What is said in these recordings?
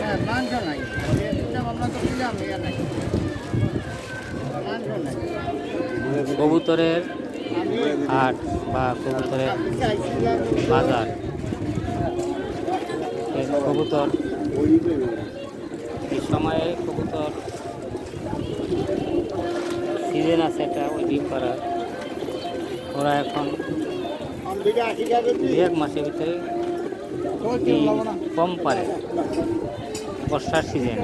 হ্যাঁ মাংস নাই। চিন্তা তো দিলাম ইয়ে নাই। মাংস নাই। কবুতরের হাট বা কবুতরের বাজার। কবুতর এই সময়ে কবুতর সিজন আছে একটা ওই ডিম করার ওরা এখন এক মাসের ভিতরে কম পারে। বর্ষার সিজন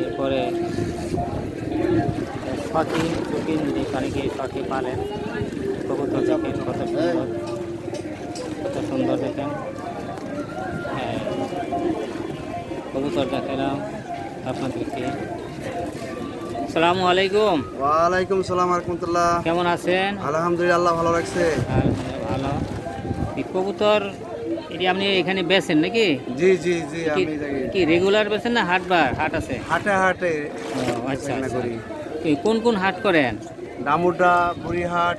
এরপরে শখে চুকিন যে কারিকে শখে পালেন কবুতর দেখেন কত সুন্দর। কত সুন্দর দেখেন। হ্যাঁ। কবুতর দেখালাম আপনাদেরকে। সালামু আলাইকুম। ওয়ালাইকুম সালাম রহমতুল্লাহ। কেমন আছেন? আলহামদুলিল্লাহ ভালো লাগছে ভালো। কবুতর এটি আপনি এখানে বেচেন নাকি? জি জি জি আমি কি রেগুলার বেচেন না হাটবার হাট আছে? হাটে হাটে। আচ্ছা আচ্ছা। করি। কোন কোন হাট করেন? ডামুডা বুড়িহাট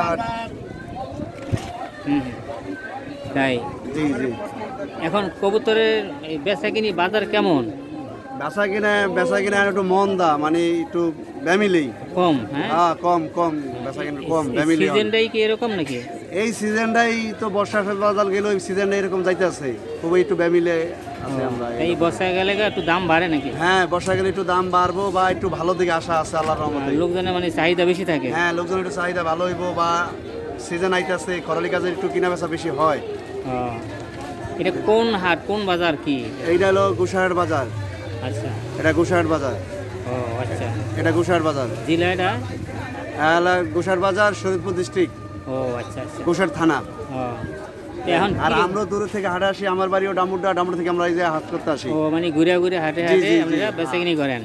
হাট হুম। তাই? জি জি। এখন কবুতরের এই বেচা কিনি বাজার কেমন? বেচা কিনে বেচা কিনে একটু মন্দা মানে একটু ফ্যামিলি কম হ্যাঁ? হ্যাঁ কম কম বেচা কিনে কম ফ্যামিলি সিজনটাই কি এরকম নাকি? এই সিজনটাই তো বর্ষা বাজার গেল ওই সিজনটা এরকম যাইতেছে। খুবই একটু ফ্যামিলি আছে আমরা এই বর্ষায় গেলে একটু দাম বাড়ে নাকি? হ্যাঁ বর্ষা গেলে একটু দাম বাড়বো বা একটু ভালো দিকে আশা আছে আল্লাহর রহমতে। লোকজনের মানে চাহিদা বেশি থাকে। হ্যাঁ লোকজন একটু চাহিদা ভালো হইব বা সিজন আইতাছে খরালি কাজে একটু কিনা বেচা বেশি হয়। এটা কোন হাট কোন বাজার কি? এইটা হলো গুসাহাট বাজার। আচ্ছা। এটা গুসাহাট বাজার। ও আচ্ছা। এটা গুসাহাট বাজার। জেলা এটা? হলো গুসাহাট বাজার শরীরপুর ডিস্ট্রিক্ট ও আচ্ছা আচ্ছা। গুসাহাট থানা। এখন আর আমরা দূরে থেকে হাটে আসি আমার বাড়িও ডামুরডা ডামুর থেকে আমরা এই যে হাট করতে আসি। ও মানে ঘুরে ঘুরে হাটে হাটে। আপনারা বেচা কিনি করেন।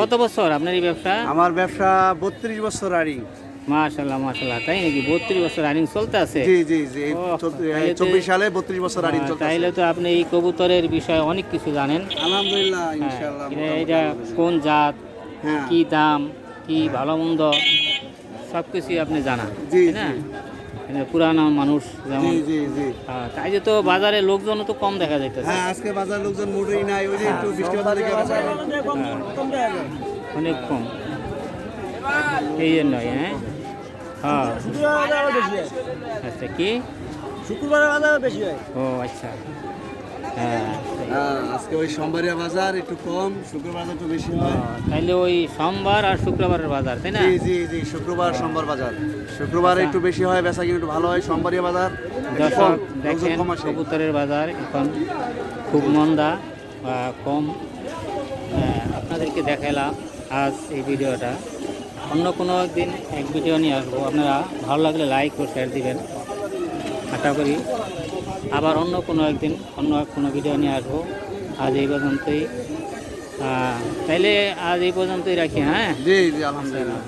কত বছর আপনার এই ব্যবসা? আমার ব্যবসা বত্রিশ বছর আড়ি তাই নাকি? বত্রিশ বছর রানিং চলতে আছে জি জি। জি সালে বত্রিশ বছর আড়ি আহ, চলতে তাইলে তো আপনি এই কবুতরের বিষয়ে অনেক কিছু জানেন। আলহামদুলিল্লাহ হ্যাঁ, ইনশাআল্লাহ এটা-। কোন জাত? হ্যাঁ। কি দাম? কি ভালো মন্দ? সব কিছুই আপনি জানা জি, না? পুরানো মানুষ যেমন। জি জি জি। তাই যে তো বাজারে লোকজন তো কম দেখা যাইতেছে। হ্যাঁ আজকে বাজার লোকজন মোটেই নাই। ওই যে একটু বৃষ্টি বাজার অনেক কম। এই জন্যই হ্যাঁ? হ্যাঁ। আচ্ছা কি? শুক্রবারে বাজার বেশি হয়। ও আচ্ছা। হ্যাঁ হ্যাঁ আজকে ওই সোমবারিয়া বাজার একটু কম শুক্রবার একটু বেশি হয়। তাইলে ওই সোমবার আর শুক্রবারের বাজার তাই না? জি জি জি শুক্রবার সোমবার বাজার। শুক্রবার একটু বেশি হয় বেচা কিনে একটু ভালো হয় সোমবারিয়া বাজার। দর্শক দেখেন কবুতরের বাজার এখন খুব মন্দা কম। হ্যাঁ, আপনাদেরকে দেখালাম আজ এই ভিডিওটা। অন্য কোনো একদিন এক ভিডিও নিয়ে আসব। আপনারা ভালো লাগলে লাইক ও শেয়ার দিবেন। আশা করি আবার অন্য কোনো একদিন অন্য কোনো ভিডিও নিয়ে আসব। আজ এই পর্যন্তই। তাইলে আজ এই পর্যন্তই রাখি হ্যাঁ? আলহামদুলিল্লাহ।